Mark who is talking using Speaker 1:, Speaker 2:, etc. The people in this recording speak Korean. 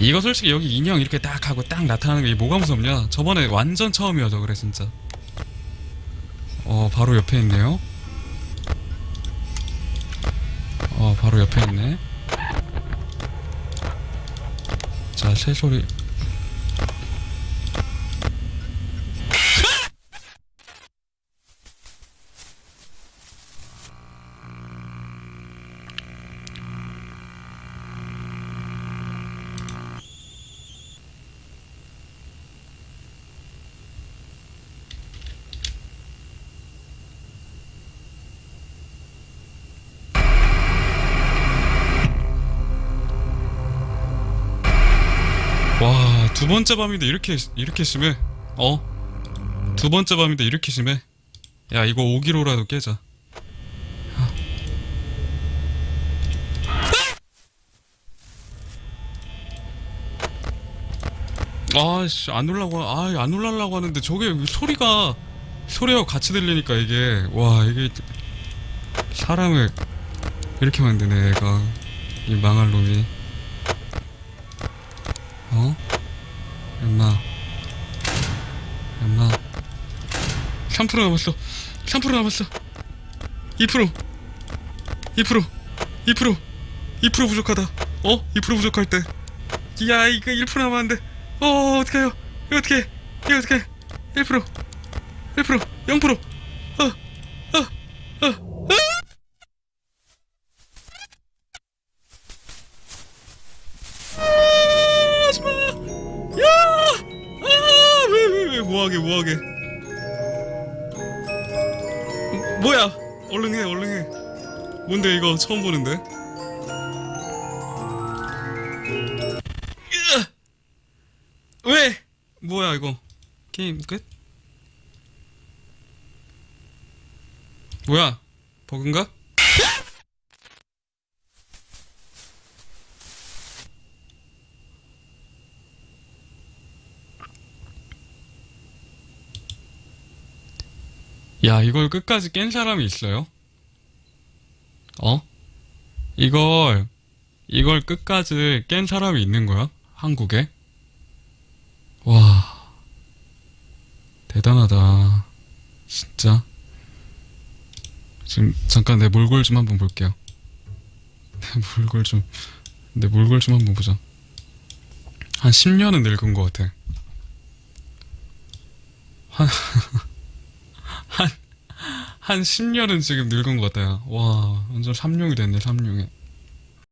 Speaker 1: 이거 솔직히 여기 인형 이렇게 딱 하고 딱 나타나는 게 뭐가 무섭냐? 저번에 완전 처음이어서 그래 진짜. 어 바로 옆에 있네요. 어 바로 옆에 있네. 자 새소리. 와 두 번째 밤인데 이렇게 이렇게 심해? 어? 두 번째 밤인데 이렇게 심해? 야 이거 5기로라도 깨자. 아씨 안 올라고 아안 올라려고 하는데 저게 소리가 소리하고 같이 들리니까 이게 와 이게 사람을 이렇게 만드네 얘가 이 망할 놈이 어? 엄마. 엄마. 3% 남았어. 3% 남았어. 2% 2% 2% 2% 부족하다. 어? 2% 부족할 때 야 이거 1% 남았는데. 어 어떡해요? 이거 어떡해? 이거 어떡해? 1% 1% 0% 어, 어, 어, 뭐하게, 뭐하게. 뭐야? 얼른 해, 얼른 해. 뭔데, 이거 처음 보는데? 왜? 뭐야, 이거. 게임 끝? 뭐야? 버그인가? 야, 이걸 끝까지 깬 사람이 있어요? 어? 이걸, 이걸 끝까지 깬 사람이 있는 거야? 한국에? 와, 대단하다. 진짜. 지금, 잠깐 내 몰골 좀 한번 볼게요. 내 몰골 좀, 내 몰골 좀 한번 보자. 한 10년은 늙은 것 같아. 한, 한 10년은 지금 늙은 것 같아요. 와, 완전 삼룡이 됐네, 삼룡이.